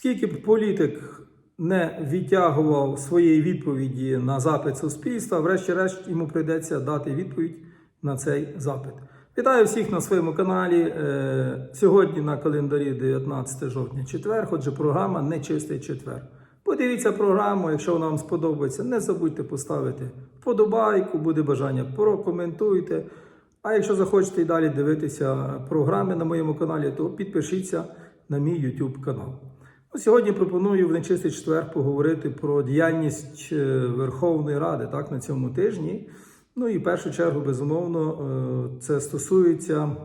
Скільки б політик не відтягував своєї відповіді на запит суспільства, врешті-решт йому прийдеться дати відповідь на цей запит. Вітаю всіх на своєму каналі. Е, Сьогодні на календарі 19 жовтня четвер, отже, програма Нечистий четвер. Подивіться програму, якщо вона вам сподобається, не забудьте поставити вподобайку, буде бажання, прокоментуйте. А якщо захочете і далі дивитися програми на моєму каналі, то підпишіться на мій YouTube канал. Ну, Сьогодні пропоную в нечистий четвер поговорити про діяльність е, Верховної Ради так, на цьому тижні. Ну і в першу чергу, безумовно, е, це стосується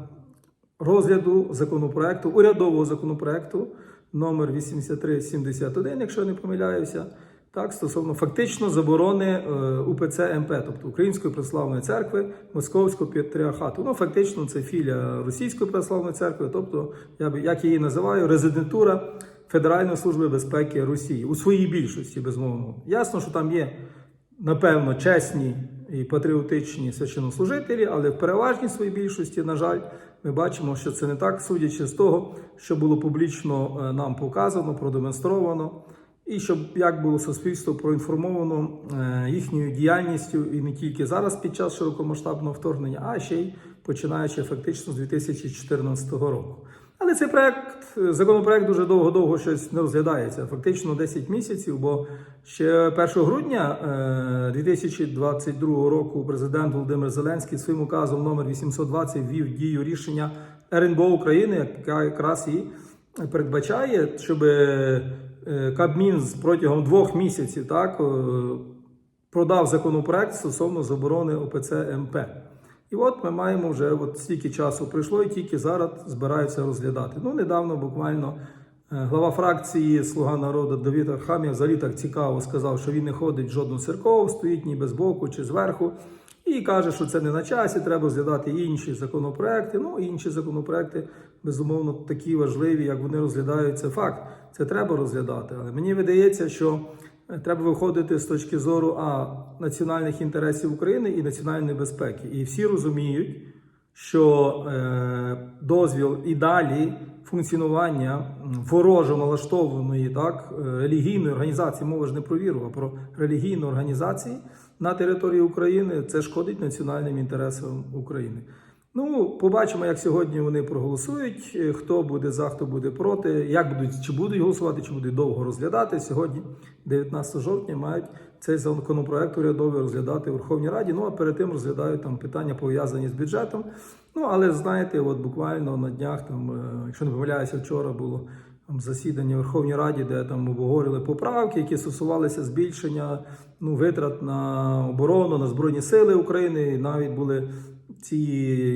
розгляду законопроекту, урядового законопроекту номер 8371, якщо я не помиляюся, так, стосовно фактично заборони е, УПЦ МП, тобто Української православної церкви Московського патріархату. Ну, фактично, це філія Російської православної церкви, тобто, я би як її називаю, резидентура Федеральної служби безпеки Росії у своїй більшості, безумовно. Ясно, що там є, напевно, чесні і патріотичні священнослужителі, але в переважній своїй більшості, на жаль, ми бачимо, що це не так, судячи з того, що було публічно е, нам показано, продемонстровано, і щоб як було суспільство проінформовано е, їхньою діяльністю і не тільки зараз під час широкомасштабного вторгнення, а ще й починаючи фактично з 2014 року. Але цей проект, законопроект дуже довго-довго щось не розглядається. Фактично 10 місяців, бо ще 1 грудня е, 2022 року президент Володимир Зеленський своїм указом номер 820 ввів дію рішення РНБО України, яка якраз і передбачає, щоб е, Кабмін протягом двох місяців так, е, продав законопроект стосовно заборони ОПЦ МП. І от ми маємо вже от стільки часу пройшло, і тільки зараз збираються розглядати. Ну, недавно буквально е, глава фракції Слуга народу Давид Архамів взагалі так цікаво сказав, що він не ходить в жодну церков, стоїть ніби збоку чи зверху. І каже, що це не на часі, треба розглядати інші законопроекти. Ну, інші законопроекти, безумовно, такі важливі, як вони розглядаються. Факт, це треба розглядати. Але мені видається, що треба виходити з точки зору а національних інтересів України і національної безпеки. І всі розуміють, що е, дозвіл і далі функціонування ворожо налаштованої так е, релігійної організації, мова ж не про віру, а про релігійну організацію на території України це шкодить національним інтересам України. Ну, побачимо, як сьогодні вони проголосують. е, Хто буде за, хто буде проти, як будуть чи будуть голосувати, чи будуть довго розглядати. Сьогодні, 19 жовтня, мають цей законопроект урядовий розглядати у Верховній Раді. Ну а перед тим розглядають там питання пов'язані з бюджетом. Ну але знаєте, от буквально на днях, там, е, якщо не помиляюся, вчора було засідання Верховній Раді, де там обговорили поправки, які стосувалися збільшення ну, витрат на оборону, на Збройні Сили України. І навіть були ці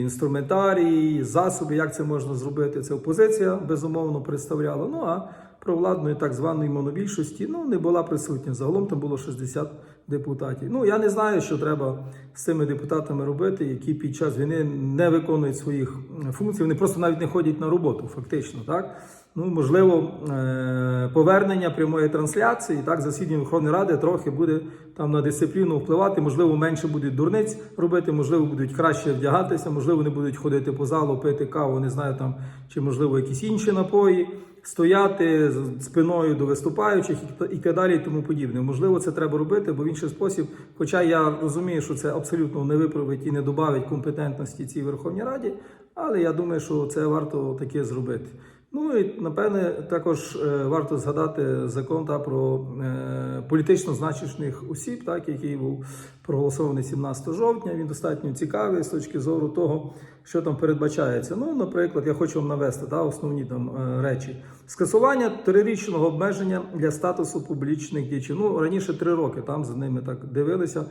інструментарії, засоби, як це можна зробити. Це опозиція безумовно представляла. Ну а провладної так званої монобільшості ну, не була присутня. Загалом там було 60 депутатів. Ну я не знаю, що треба з цими депутатами робити, які під час війни не виконують своїх функцій. Вони просто навіть не ходять на роботу, фактично. Так ну можливо, е, повернення прямої трансляції, так засідання Верховної Ради трохи буде там на дисципліну впливати. Можливо, менше будуть дурниць робити, можливо, будуть краще вдягатися, можливо, не будуть ходити по залу, пити каву, не знаю там, чи можливо якісь інші напої. Стояти з спиною до виступаючих і та- і так далі, і тому подібне. Можливо, це треба робити, бо в інший спосіб, хоча я розумію, що це абсолютно не виправить і не додавить компетентності цій Верховній Раді, але я думаю, що це варто таке зробити. Ну і напевне також е, варто згадати закон та про е, політично значущих осіб, так який був проголосований 17 жовтня. Він достатньо цікавий з точки зору того, що там передбачається. Ну, наприклад, я хочу вам навести та, основні там е, речі: скасування трирічного обмеження для статусу публічних діячів. Ну раніше три роки там за ними так дивилися.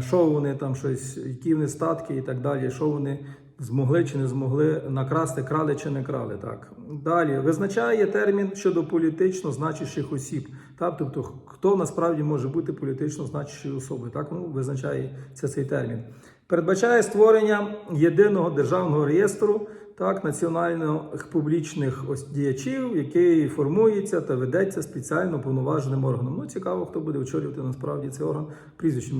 Що вони там щось, які вони статки і так далі, що вони змогли чи не змогли накрасти, крали чи не крали. Так далі визначає термін щодо політично значущих осіб. Так, тобто, хто насправді може бути політично значущою особою. Так, ну визначається цей термін. Передбачає створення єдиного державного реєстру так, національних публічних ось діячів, який формується та ведеться спеціально повноваженим органом. Ну, цікаво, хто буде очолювати насправді цей орган прізвище.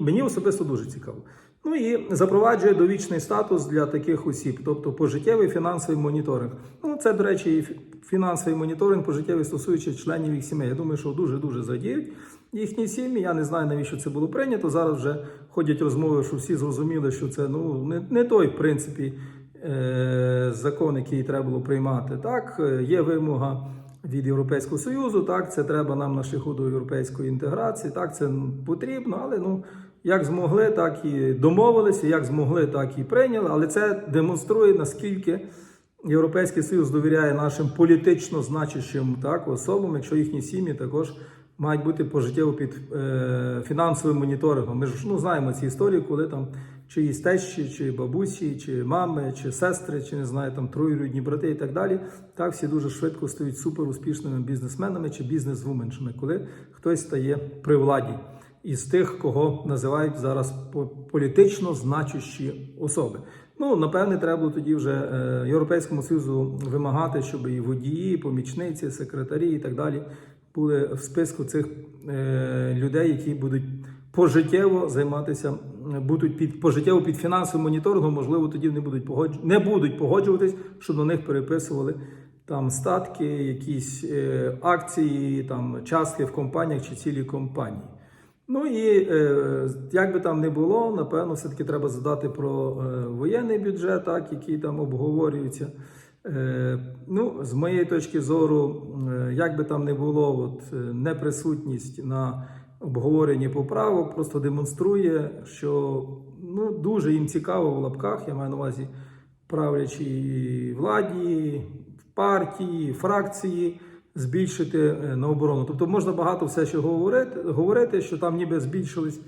Мені, особисто дуже цікаво. Ну і запроваджує довічний статус для таких осіб, тобто пожиттєвий фінансовий моніторинг. Ну, це, до речі, і фінансовий моніторинг пожиттєвий стосуючи членів їх сімей. Я думаю, що дуже-дуже задіють їхні сім'ї. Я не знаю, навіщо це було прийнято. Зараз вже ходять розмови, що всі зрозуміли, що це ну, не, не той, в принципі, закон, який треба було приймати. Так, е, є вимога від Європейського Союзу, так, це треба нам на шляху до європейської інтеграції, так, це потрібно, але ну. Як змогли, так і домовилися, як змогли, так і прийняли. Але це демонструє наскільки Європейський Союз довіряє нашим політично значущим так, особам, якщо їхні сім'ї також мають бути пожиттєво під е, фінансовим моніторингом. Ми ж ну, знаємо ці історії, коли там чиїсь тещі, чи бабусі, чи мами, чи сестри, чи не знаю, там троюрідні брати і так далі. Так всі дуже швидко стають супер успішними бізнесменами чи бізнес-вуменшами, коли хтось стає при владі із тих, кого називають зараз політично значущі особи. Ну, напевне, треба було тоді вже е, Європейському Союзу вимагати, щоб і водії, і помічниці, секретарі і так далі були в списку цих е, людей, які будуть пожиттєво займатися, будуть під пожиттєво під фінансовим моніторингом. Можливо, тоді не будуть погодж... не будуть погоджуватись, щоб на них переписували там статки, якісь е, акції, там частки в компаніях чи цілі компанії. Ну і е, як би там не було, напевно, все-таки треба задати про е, воєнний бюджет, так, який там обговорюється. Е, ну, з моєї точки зору, е, як би там не було, от, е, неприсутність на обговоренні поправок просто демонструє, що ну, дуже їм цікаво в лапках, я маю на увазі правлячій владі, партії, фракції збільшити на оборону. Тобто можна багато все ще говорити, говорити, що там ніби збільшились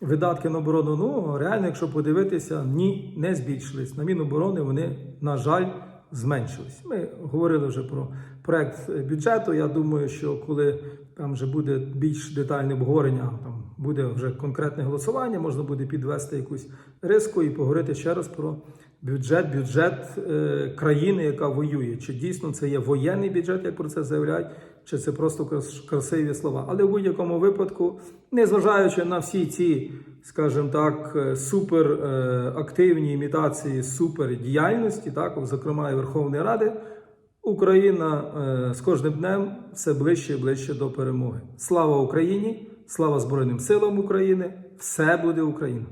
видатки на оборону. Ну реально, якщо подивитися, ні, не збільшились. На Міноборони вони, на жаль, зменшились. Ми говорили вже про проект бюджету. Я думаю, що коли там вже буде більш детальне обговорення, там буде вже конкретне голосування, можна буде підвести якусь риску і поговорити ще раз про бюджет, бюджет е, країни, яка воює. Чи дійсно це є воєнний бюджет, як про це заявляють, чи це просто красиві слова. Але в будь-якому випадку, незважаючи на всі ці, скажімо так, е, супер е, імітації супер діяльності, так, зокрема і Верховної Ради, Україна е, з кожним днем все ближче і ближче до перемоги. Слава Україні! Слава Збройним силам України! Все буде Україна!